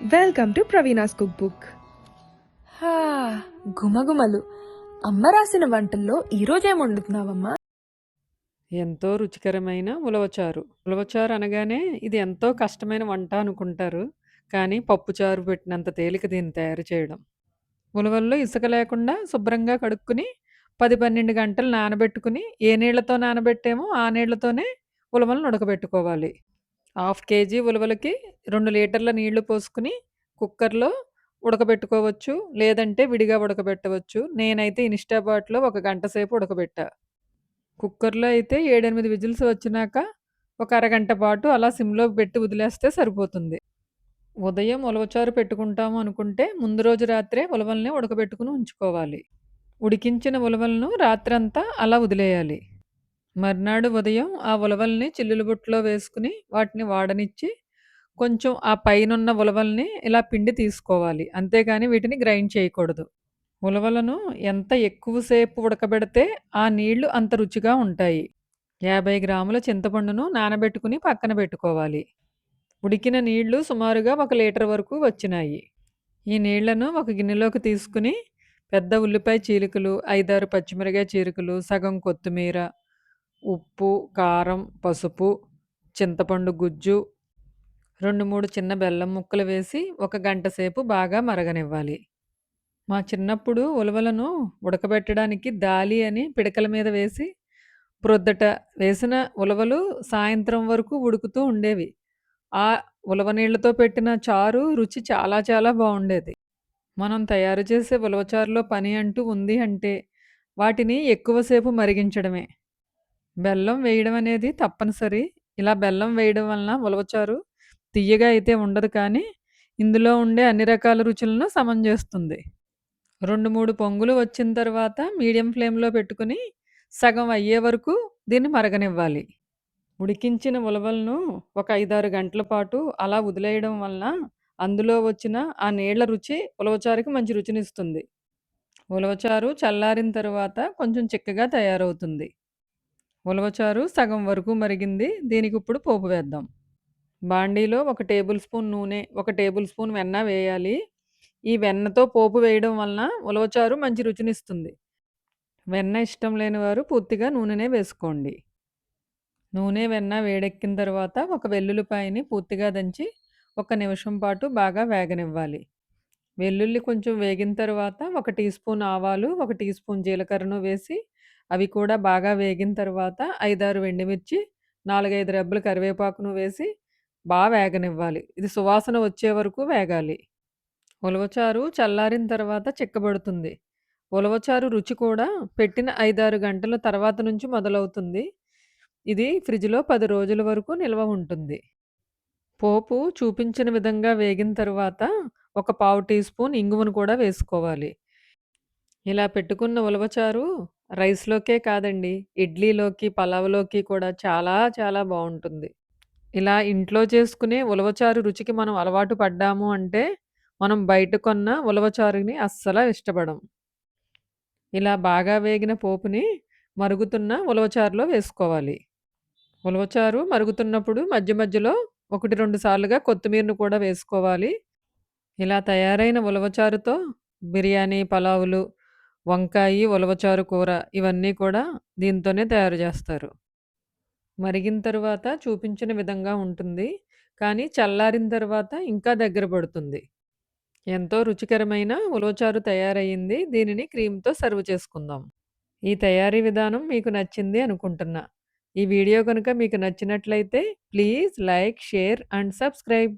Welcome to Praveena's cook book హా, గుమగుమలు అమ్మ రాసిన వంటల్లో ఈరోజు ఏం వండుతున్నావమ్మా? ఎంతో రుచికరమైన ఉలవచారు. ఉలవచారు అనగానే ఇది ఎంతో కష్టమైన వంట అనుకుంటారు కానీ పప్పుచారు పెట్టినంత తేలిక దీన్ని తయారు చేయడం. ఉలవల్లో ఇసుక లేకుండా శుభ్రంగా కడుక్కుని పది పన్నెండు గంటలు నానబెట్టుకుని ఏ నీళ్ళతో నానబెట్టామో ఆ నీళ్ళతోనే ఉలవలను ఉడకబెట్టుకోవాలి. హాఫ్ కేజీ ఉలవలకి రెండు లీటర్ల నీళ్ళు పోసుకుని కుక్కర్లో ఉడకబెట్టుకోవచ్చు. లేదంటే విడిగా ఉడకబెట్టవచ్చు. నేనైతే ఇన్స్టాబాట్లో ఒక గంట సేపు ఉడకబెట్టా. కుక్కర్లో అయితే ఏడెనిమిది విజిల్స్ వచ్చినాక ఒక అరగంట పాటు అలా సిమ్లో పెట్టి వదిలేస్తే సరిపోతుంది. ఉదయం ఉలవచారు పెట్టుకుంటాము అనుకుంటే ముందు రోజు రాత్రే ఉలవల్ని ఉడకబెట్టుకుని ఉంచుకోవాలి. ఉడికించిన ఉలవలను రాత్రంతా అలా వదిలేయాలి. మర్నాడు ఉదయం ఆ ఉలవల్ని చిల్లులు బుట్టలో వేసుకుని వాటిని వాడనిచ్చి కొంచెం ఆ పైనున్న ఉలవల్ని ఇలా పిండి తీసుకోవాలి. అంతేగాని వీటిని గ్రైండ్ చేయకూడదు. ఉలవలను ఎంత ఎక్కువసేపు ఉడకబెడితే ఆ నీళ్ళు అంత రుచిగా ఉంటాయి. యాభై గ్రాముల చింతపండును నానబెట్టుకుని పక్కన పెట్టుకోవాలి. ఉడికిన నీళ్ళు సుమారుగా ఒక లీటర్ వరకు వచ్చినాయి. ఈ నీళ్ళను ఒక గిన్నెలోకి తీసుకుని పెద్ద ఉల్లిపాయ చీలికలు ఐదారు పచ్చిమిరకాయ చీలికలు సగం కొత్తిమీర ఉప్పు కారం పసుపు చింతపండు గుజ్జు రెండు మూడు చిన్న బెల్లం ముక్కలు వేసి ఒక గంట సేపు బాగా మరగనివ్వాలి. మా చిన్నప్పుడు ఉలవలను ఉడకబెట్టడానికి దాలి అని పిడకల మీద వేసి ప్రొద్దట వేసిన ఉలవలు సాయంత్రం వరకు ఉడుకుతూ ఉండేవి. ఆ ఉలవ నీళ్ళతో పెట్టిన చారు రుచి చాలా చాలా బాగుండేది. మనం తయారు చేసే ఉలవచారులో పని అంటూ ఉంది అంటే వాటిని ఎక్కువసేపు మరిగించడమే. బెల్లం వేయడం అనేది తప్పనిసరి. ఇలా బెల్లం వేయడం వలన ఉలవచారు తియ్యగా అయితే ఉండదు కానీ ఇందులో ఉండే అన్ని రకాల రుచులను సమం చేస్తుంది. రెండు మూడు పొంగులు వచ్చిన తర్వాత మీడియం ఫ్లేమ్లో పెట్టుకుని సగం అయ్యే వరకు దీన్ని మరగనివ్వాలి. ఉడికించిన ఉలవలను ఒక ఐదారు గంటల పాటు అలా వదిలేయడం వలన అందులో వచ్చిన ఆ నీళ్ళ రుచి ఉలవచారుకి మంచి రుచినిస్తుంది. ఉలవచారు చల్లారిన తర్వాత కొంచెం చిక్కగా తయారవుతుంది. ఉలవచారు సగం వరకు మరిగింది. దీనికి ఇప్పుడు పోపు వేద్దాం. బాండీలో ఒక టేబుల్ స్పూన్ నూనె ఒక టేబుల్ స్పూన్ వెన్న వేయాలి. ఈ వెన్నతో పోపు వేయడం వలన ఉలవచారు మంచి రుచినిస్తుంది. వెన్న ఇష్టం లేని వారు పూర్తిగా నూనెనే వేసుకోండి. నూనె వెన్న వేడెక్కిన తర్వాత ఒక వెల్లుల్లిపాయని పూర్తిగా దంచి ఒక నిమిషం పాటు బాగా వేగనివ్వాలి. వెల్లుల్లి కొంచెం వేగిన తర్వాత ఒక టీ స్పూన్ ఆవాలు ఒక టీ స్పూన్ జీలకర్రను వేసి అవి కూడా బాగా వేగిన తర్వాత ఐదారు వెండిమిర్చి నాలుగైదు రెబ్బలు కరివేపాకును వేసి బాగా వేగనివ్వాలి. ఇది సువాసన వచ్చే వరకు వేగాలి. ఉలవచారు చల్లారిన తర్వాత చిక్కబడుతుంది. ఉలవచారు రుచి కూడా పెట్టిన ఐదారు గంటల తర్వాత నుంచి మొదలవుతుంది. ఇది ఫ్రిడ్జ్లో పది రోజుల వరకు నిల్వ ఉంటుంది. పోపు చూపించిన విధంగా వేగిన తర్వాత ఒక పావు టీ స్పూన్ ఇంగువను కూడా వేసుకోవాలి. ఇలా పెట్టుకున్న ఉలవచారు రైస్లోకే కాదండి. ఇడ్లీలోకి పలావ్లోకి కూడా చాలా చాలా బాగుంటుంది ఇలా ఇంట్లో చేసుకునే ఉలవచారు రుచికి మనం అలవాటు పడ్డాము అంటే మనం బయట కొన్న ఉలవచారుని అస్సలు ఇష్టపడం. ఇలా బాగా వేగిన పోపుని మరుగుతున్న ఉలవచారులో వేసుకోవాలి. ఉలవచారు మరుగుతున్నప్పుడు మధ్య మధ్యలో ఒకటి రెండు సార్లుగా కొత్తిమీరను కూడా వేసుకోవాలి. ఇలా తయారైన ఉలవచారుతో బిర్యానీ పలావులు వంకాయి ఉలవచారు కూర ఇవన్నీ కూడా దీంతోనే తయారు చేస్తారు. మరిగిన తర్వాత చూపించిన విధంగా ఉంటుంది. కానీ చల్లారిన తర్వాత ఇంకా దగ్గర పడుతుంది. ఎంతో రుచికరమైన ఉలవచారు తయారయ్యింది. దీనిని క్రీమ్తో సర్వ్ చేసుకుందాం. ఈ తయారీ విధానం మీకు నచ్చింది అనుకుంటున్నా. ఈ వీడియో కనుక మీకు నచ్చినట్లయితే please like share and subscribe.